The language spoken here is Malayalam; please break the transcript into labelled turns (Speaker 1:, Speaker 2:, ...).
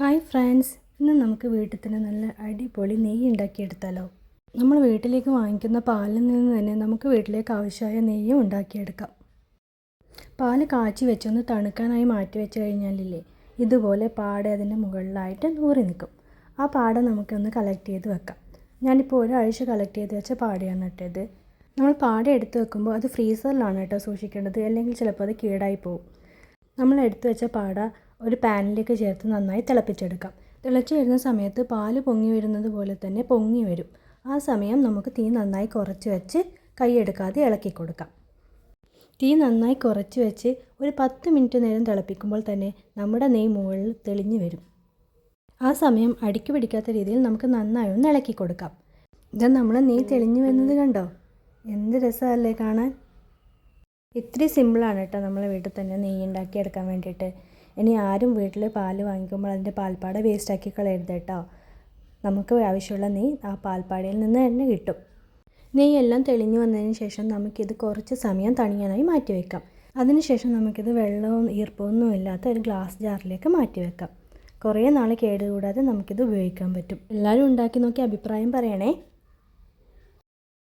Speaker 1: Hi friends. ഇന്ന് നമുക്ക് വീട്ടിൽ തന്നെ നല്ല അടിപൊളി നെയ്യ് ഉണ്ടാക്കിയെടുത്താലോ? നമ്മൾ വീട്ടിലേക്ക് വാങ്ങിക്കുന്ന പാലിൽ നിന്ന് തന്നെ നമുക്ക് വീട്ടിലേക്ക് ആവശ്യമായ നെയ്യും ഉണ്ടാക്കിയെടുക്കാം. പാൽ കാച്ചി വെച്ചൊന്ന് തണുക്കാനായി മാറ്റി വെച്ച് കഴിഞ്ഞാലില്ലേ ഇതുപോലെ പാട അതിന്റെ മുകളിലായിട്ട് നൂറി നിൽക്കും. ആ പാട നമുക്കൊന്ന് കളക്ട് ചെയ്ത് വെക്കാം. ഞാനിപ്പോൾ ഒരാഴ്ച കളക്ട് ചെയ്ത് വെച്ച പാടയാണ് ഇട്ടത് നമ്മൾ പാട എടുത്ത് വെക്കുമ്പോൾ അത് ഫ്രീസറിലാണ് കേട്ടോ സൂക്ഷിക്കേണ്ടത് അല്ലെങ്കിൽ ചിലപ്പോൾ അത് കേടായി പോകും നമ്മൾ എടുത്തു വെച്ച പാട ഒരു പാനിലേക്ക് ചേർത്ത് നന്നായി തിളപ്പിച്ചെടുക്കാം. തിളച്ച് വരുന്ന സമയത്ത് പാൽ പൊങ്ങി വരുന്നത് പോലെ തന്നെ പൊങ്ങി വരും. ആ സമയം നമുക്ക് തീ നന്നായി കുറച്ച് വെച്ച് കൈയെടുക്കാതെ ഇളക്കി കൊടുക്കാം. തീ നന്നായി കുറച്ച് വെച്ച് ഒരു പത്ത് മിനിറ്റ് നേരം തിളപ്പിക്കുമ്പോൾ തന്നെ നമ്മുടെ നെയ് മുകളിൽ തെളിഞ്ഞു വരും. ആ സമയം അടിക്ക് പിടിക്കാത്ത രീതിയിൽ നമുക്ക് നന്നായി ഒന്ന് ഇളക്കി കൊടുക്കാം. ഇതാ നമ്മൾ നെയ് തെളിഞ്ഞു വരുന്നത് കണ്ടോ? എന്ത് രസമല്ലേ കാണാൻ? ഇത്രയും സിമ്പിളാണ് കേട്ടോ നമ്മളെ വീട്ടിൽ തന്നെ നെയ്യ് ഉണ്ടാക്കിയെടുക്കാൻ വേണ്ടിയിട്ട്. ഇനി ആരും വീട്ടിൽ പാൽ വാങ്ങിക്കുമ്പോൾ അതിന്റെ പാൽപ്പാട വേസ്റ്റാക്കി കളയരുത് കേട്ടോ. നമുക്ക് ആവശ്യമുള്ള നെയ്യ് ആ പാൽപ്പാടയിൽ നിന്ന് തന്നെ കിട്ടും. നെയ്യെല്ലാം തെളിഞ്ഞു വന്നതിന് ശേഷം നമുക്കിത് കുറച്ച് സമയം തണിയാനായി മാറ്റി വെക്കാം. അതിനുശേഷം നമുക്കിത് വെള്ളവും ഈർപ്പമൊന്നും ഇല്ലാത്ത ഒരു ഗ്ലാസ് ജാറിലേക്ക് മാറ്റി വെക്കാം. കുറേ നാൾ കേടുകൂടാതെ നമുക്കിത് ഉപയോഗിക്കാൻ പറ്റും. എല്ലാവരും ഉണ്ടാക്കി നോക്കി അഭിപ്രായം പറയണേ.